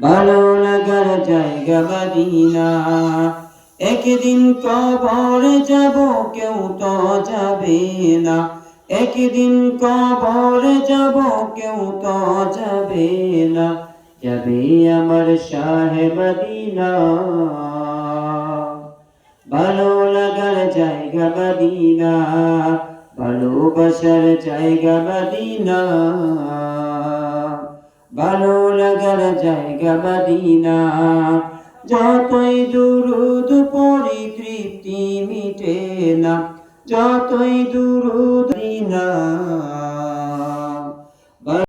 ভালো লাগার জায়গা মদিনা একদিন কবর যাব, কেউ তো যাবে না। একদিন কবর যাব, কেউ তো যাবে না। যাবে আমার শাহে মদিনা। ভালো লাগার জায়গা মদিনা ভালোবাসার জায়গা মদিনা ভালো লাগার জায়গা বাদিনা যতই দুরুদ পরি তৃপ্তি মিটে না যতই দুরুদ না